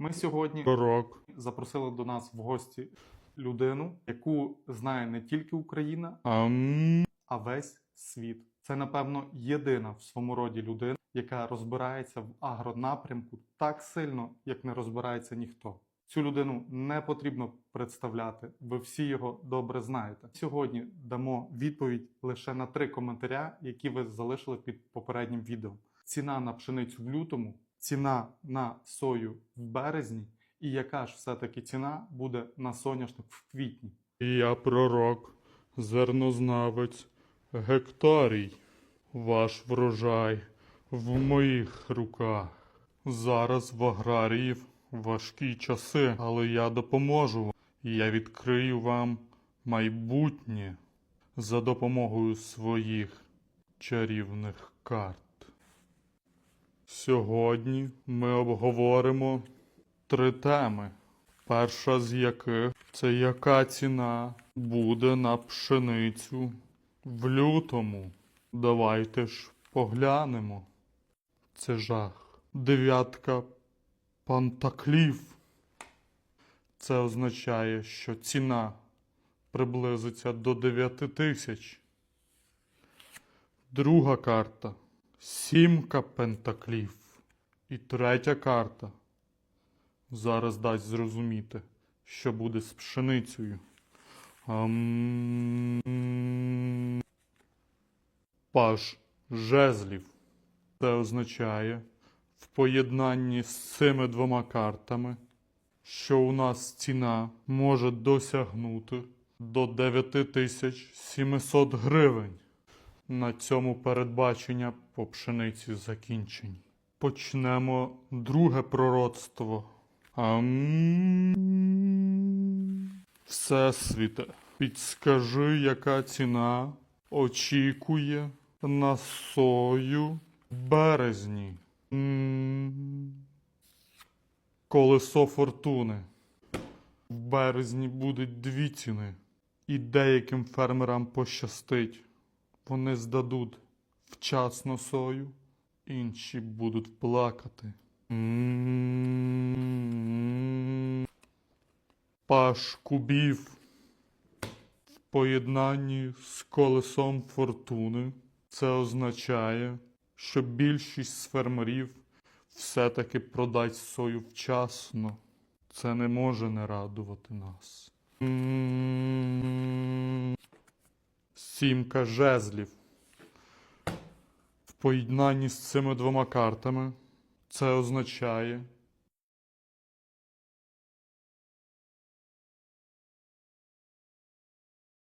Ми сьогодні Пророк. запросили до нас в гості людину, яку знає не тільки Україна, Ам. а весь світ. Це, напевно, єдина в своєму роді людина, яка розбирається в агронапрямку так сильно, як не розбирається ніхто. Цю людину не потрібно представляти, ви всі його добре знаєте. Сьогодні дамо відповідь лише на три коментаря, які ви залишили під попереднім відео. Ціна на пшеницю в лютому, ціна на сою в березні, і яка ж все-таки ціна буде на соняшник в квітні. Я пророк, зернознавець, гектарій. Ваш врожай в моїх руках. Зараз в аграріїв важкі часи, але я допоможу. вам. Я відкрию вам майбутнє за допомогою своїх чарівних карт. Сьогодні ми обговоримо три теми. Перша з яких це яка ціна буде на пшеницю в лютому. Давайте ж поглянемо. Це жах. Дев'ятка пантаклів. Це означає, що ціна приблизиться до 9 тисяч. Друга карта сімка пентаклів. І третя карта зараз дасть зрозуміти, що буде з пшеницею. Ам... Паж жезлів. Це означає в поєднанні з цими двома картами, що у нас ціна може досягнути до 9700 гривень. На цьому передбачення по пшениці закінчені. Почнемо друге пророцтво. Ам... Всесвіте, підскажи, яка ціна очікує на сою в березні. М. Колесо фортуни. В березні будуть дві ціни. І деяким фермерам пощастить. Вони здадуть вчасно сою, інші будуть плакати. Паш кубів в поєднанні з колесом фортуни. Це означає, що більшість фермерів все-таки продасть сою вчасно. Це не може не радувати нас. Сімка жезлів. В поєднанні з цими двома картами це означає,